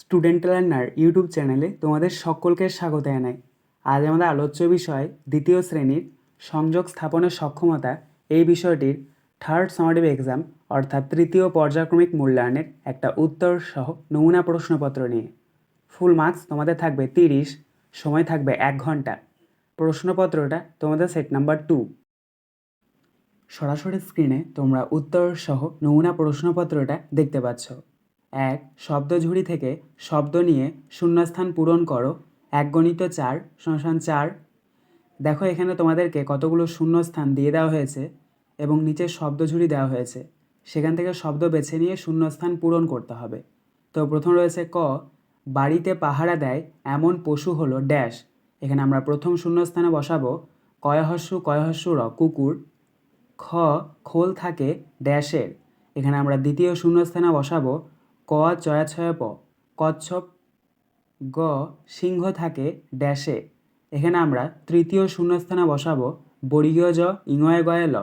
Student learner YouTube চ্যানেলে তোমাদের সকলকে স্বাগত জানাই। আজ আমাদের আলোচ্য বিষয় দ্বিতীয় শ্রেণির সংযোগ স্থাপনের সক্ষমতা, এই বিষয়টির থার্ড সামারিভ এক্সাম অর্থাৎ তৃতীয় পর্যায়ক্রমিক মূল্যায়নের একটা উত্তর সহ নমুনা প্রশ্নপত্র নিয়ে। ফুল মার্কস তোমাদের থাকবে তিরিশ, সময় থাকবে এক ঘণ্টা। প্রশ্নপত্রটা তোমাদের সেট নাম্বার টু সরাসরি স্ক্রিনে তোমরা উত্তর সহ নমুনা প্রশ্নপত্রটা দেখতে পাচ্ছ। এক, শব্দঝুড়ি থেকে শব্দ নিয়ে শূন্যস্থান পূরণ করো। এক গণিত চার শ্মশান চার। দেখো এখানে তোমাদেরকে কতগুলো শূন্যস্থান দিয়ে দেওয়া হয়েছে এবং নিচে শব্দঝুড়ি দেওয়া হয়েছে। সেখান থেকে শব্দ বেছে নিয়ে শূন্যস্থান পূরণ করতে হবে। তো প্রথম রয়েছে ক, বাড়িতে পাহারা দেয় এমন পশু হলো ড্যাশ। এখানে আমরা প্রথম শূন্যস্থানে বসাবো, কয়হস্যু কয়হস্যু র, কুকুর। খ, খোল থাকে ড্যাশের। এখানে আমরা দ্বিতীয় শূন্যস্থানে বসাবো ক চয়া ছয় প কচ্ছপ, গ সিংহ থাকে ড্যাশে। এখানে আমরা তৃতীয় শূন্যস্থানে বসাবো বর্গীয় জ, ইঙয়ে গয়ে ল।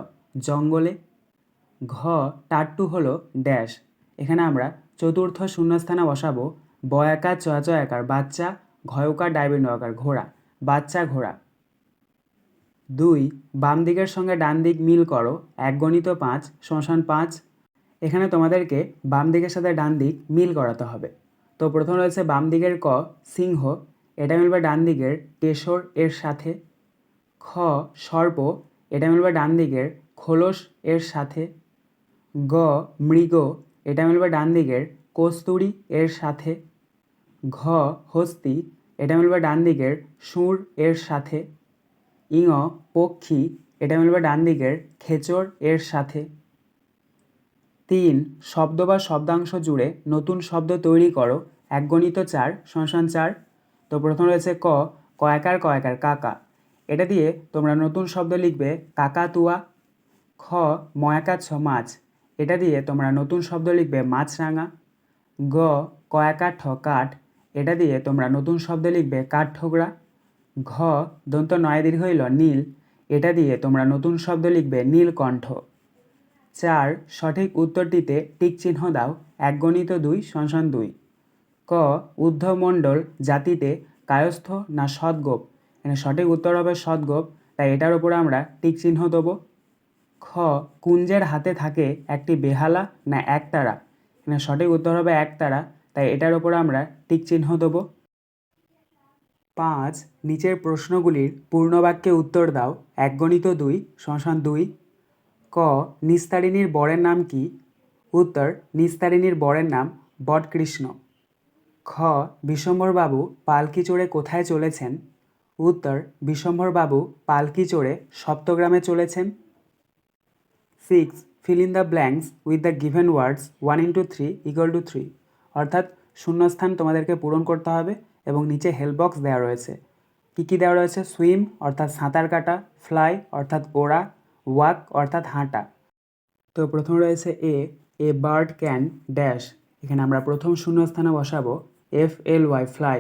জঙ্গলে ঘ, টাট্টু হলো ড্যাশ। এখানে আমরা চতুর্থ শূন্যস্থানে বসাবো বয়াকার চয়া চয়াকার বাচ্চা, ঘয়কার ডাইবেন্ড আকার ঘোড়া, বাচ্চা, ঘোড়া। দুই বাম দিকের সঙ্গে ডান দিক মিল করো এক গণিত পাঁচ, শ্মশান পাঁচ এখানে তোমাদেরকে বাম দিকের সাথে ডান দিক মিল করাতে হবে। তো প্রথম রয়েছে বাম দিকের ক, সিংহ। এটা মিলবে ডান দিকের কেশর, এর সাথে খ, সর্প। এটা মিলবে ডান দিকের খোলস, এর সাথে গ, মৃগ। এটা মিলবে ডান দিকের কস্তুরী, এর সাথে ঘ, হস্তি। এটা মিলবে ডান দিকের সুর, এর সাথে ইঙ, পক্ষী। এটা মিলবে ডান দিকের খেচর, এর সাথে তিন, শব্দ বা শব্দাংশ জুড়ে নতুন শব্দ তৈরি করো এক গণিত চার শ্মশান চার। তো প্রথম রয়েছে ক, কয়াকার কয়াকার, কাকা। এটা দিয়ে তোমরা নতুন শব্দ লিখবে কাকাতুয়া খ ময়াকার ছ মাছ। এটা দিয়ে তোমরা নতুন শব্দ লিখবে মাছরাঙা গ কয়াকার ঠ কাঠ। এটা দিয়ে তোমরা নতুন শব্দ লিখবে কাঠঠোকরা ঘ, দন্ত নয় দীর্ঘ হইল নীল। এটা দিয়ে তোমরা নতুন শব্দ লিখবে নীলকণ্ঠ চার সঠিক উত্তরটিতে টিক চিহ্ন দাও এক গণিত দুই সংসান দুই। ক ঊর্ধ্বমণ্ডল জাতিতে কায়স্থ না সদ্গোপ? এখানে সঠিক উত্তর হবে সদ্গোপ, তাই এটার উপরে আমরা টিক চিহ্ন দেবো। খ, কুঞ্জের হাতে থাকে একটি বেহালা না একতারা? এখানে সঠিক উত্তর হবে একতারা, তাই এটার উপরে আমরা টিক চিহ্ন দেবো। পাঁচ, নিচের প্রশ্নগুলির পূর্ণবাক্যে উত্তর দাও এক গণিত দুই শ্মশান দুই। ক, নিস্তারিণীর বরের নাম কি? উত্তর, নিস্তারিণীর বরের নাম বটকৃষ্ণ। খ বিশ্বম্ভরবাবু পালকি চড়ে কোথায় চলেছেন? উত্তর বিশ্বম্ভরবাবু পালকি চড়ে সপ্তগ্রামে চলেছেন। Six fill in the blanks with the given words one into three equal to three অর্থাৎ শূন্যস্থান তোমাদেরকে পূরণ করতে হবে এবং নিচে হেল্প বক্স দেওয়া রয়েছে। কী কী দেওয়া রয়েছে? সুইম অর্থাৎ সাঁতার কাটা ফ্লাই অর্থাৎ ওড়া। ওয়াক অর্থাৎ হাঁটা। তো প্রথম রয়েছে A a bird can dash. এখানে আমরা প্রথম শূন্যস্থানে বসাবো এফ এল ওয়াই, ফ্লাই।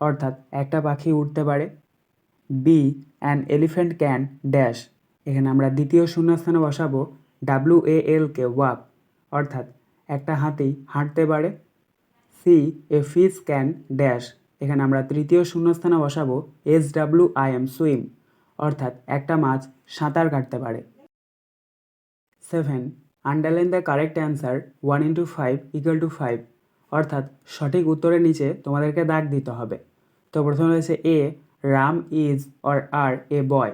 অর্থাৎ একটা পাখি উঠতে পারে। B, an elephant can dash. এখানে আমরা দ্বিতীয় শূন্যস্থানে বসাবো W A L K, walk. অর্থাৎ একটা হাতি হাঁটতে পারে। C, a fish can dash. এখানে আমরা তৃতীয় শূন্যস্থানে বসাবো S W I M swim. অর্থাৎ একটা মাছ সাঁতার কাটতে পারে। Seven underline the correct answer one into five equal to five অর্থাৎ সঠিক উত্তরের নিচে তোমাদেরকে দাগ দিতে হবে। তো প্রথমে রয়েছে A Ram is or are a boy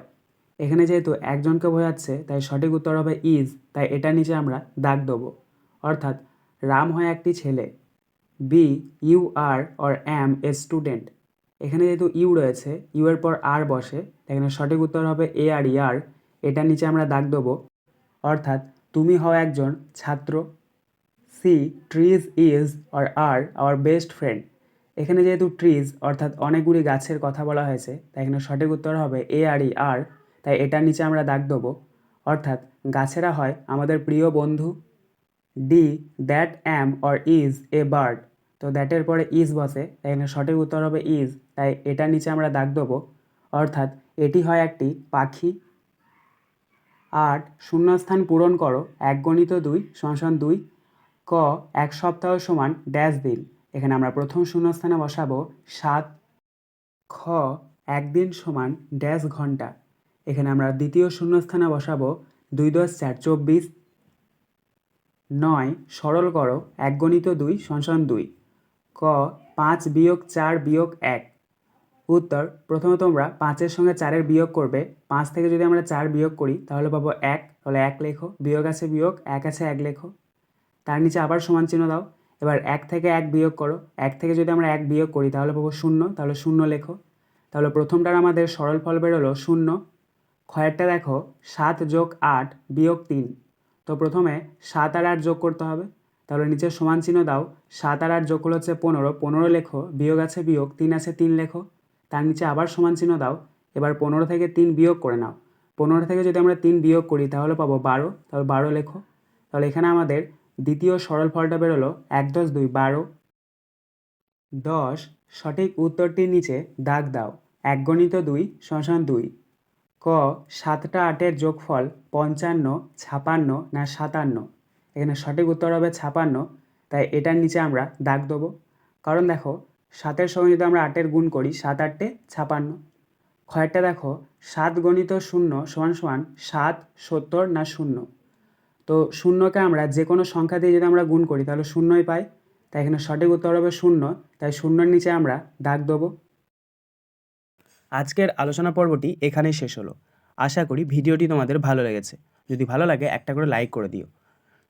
এখানে যেহেতু একজনকে বোঝাচ্ছে, তাই সঠিক উত্তর হবে ইজ তাই এটার নিচে আমরা দাগ দেবো। অর্থাৎ রাম হয় একটি ছেলে। B you are or am a student এখানে যেহেতু ইউ রয়েছে, ইউ এর পর আর বসে, এখানে সঠিক উত্তর হবে এ আর ইয়ার এটার নিচে আমরা দাগ দেবো। অর্থাৎ তুমি হও একজন ছাত্র। See trees is or are our best friend. এখানে যেহেতু ট্রিজ, অর্থাৎ অনেকগুলি গাছের কথা বলা হয়েছে, তাই এখানে সঠিক উত্তর হবে এ আর ই আর। তাই এটার নিচে আমরা দাগ দেবো। অর্থাৎ গাছেরা হয় আমাদের প্রিয় বন্ধু। The that am or is a bird. তো দ্যাটের পরে ইজ বসে, তাই এখানে সঠিক উত্তর হবে ইজ। তাই এটার নিচে আমরা দাগ দেবো। অর্থাৎ এটি হয় একটি পাখি। আট, শূন্যস্থান পূরণ করো। এক গণিত দুই সংসন দুই। ক, এক সপ্তাহ সমান ড্যাশ দিন। এখানে আমরা প্রথম শূন্যস্থানে বসাবো। সাত, খ একদিন সমান ড্যাশ ঘণ্টা। এখানে আমরা দ্বিতীয় শূন্যস্থানে বসাবো। দুই দশ চার, চব্বিশ। নয়, সরল করো। এক গণিত দুই সংসন দুই। ক, পাঁচ বিয়োগ চার বিয়োগ এক। উত্তর, প্রথমে তোমরা পাঁচের সঙ্গে চারের বিয়োগ করবে। পাঁচ থেকে যদি আমরা চার বিয়োগ করি, তাহলে পাবো এক। তাহলে এক লেখো। বিয়োগ আছে বিয়োগ, এক আছে এক লেখো। তার নিচে আবার সমান চিহ্ন দাও। এবার এক থেকে এক বিয়োগ করো। এক থেকে যদি আমরা এক বিয়োগ করি, তাহলে পাবো শূন্য। তাহলে শূন্য লেখো। তাহলে প্রথমটার আমাদের সরল ফল বেরোলো শূন্য। খয়েরটা দেখো, সাত যোগ আট বিয়োগ তিন। তো প্রথমে সাত আর আট যোগ করতে হবে। তাহলে নিচে সমান চিহ্ন দাও। সাত আর আট যোগ করলে হচ্ছে পনেরো। পনেরো লেখো, বিয়োগ আছে বিয়োগ, তিন আছে তিন লেখো। তার নিচে আবার সমান চিহ্ন দাও। এবার পনেরো থেকে তিন বিয়োগ করে নাও। পনেরো থেকে যদি আমরা তিন বিয়োগ করি, তাহলে পাবো বারো। তাহলে বারো লেখো। তাহলে এখানে আমাদের দ্বিতীয় সরল ফলটা বেরোলো এক দশ দুই বারো। দশ, সঠিক উত্তরটির নিচে দাগ দাও। এক গণিত দুই শ্মশান দুই। ক, সাতটা আটের যোগফল পঞ্চান্ন, ছাপান্ন না সাতান্ন? এখানে সঠিক উত্তর হবে ছাপান্ন। তাই এটার নিচে আমরা দাগ দেবো। কারণ দেখো সাতের সঙ্গে যদি আমরা আটের গুণ করি, সাত আটটে ছাপান্ন। ক্ষয়টা দেখো, সাত গণিত শূন্য সমান সমান সাত সত্তর না শূন্য। তো শূন্যকে আমরা যে কোনো সংখ্যা দিয়ে যদি আমরা গুণ করি, তাহলে শূন্যই পাই। তাই এখানে সঠিক উত্তর হবে শূন্য। তাই শূন্যর নিচে আমরা দাগ দেবো। আজকের আলোচনা পর্বটি এখানেই শেষ হলো। আশা করি ভিডিওটি তোমাদের ভালো লেগেছে। যদি ভালো লাগে, একটা করে লাইক করে দিও।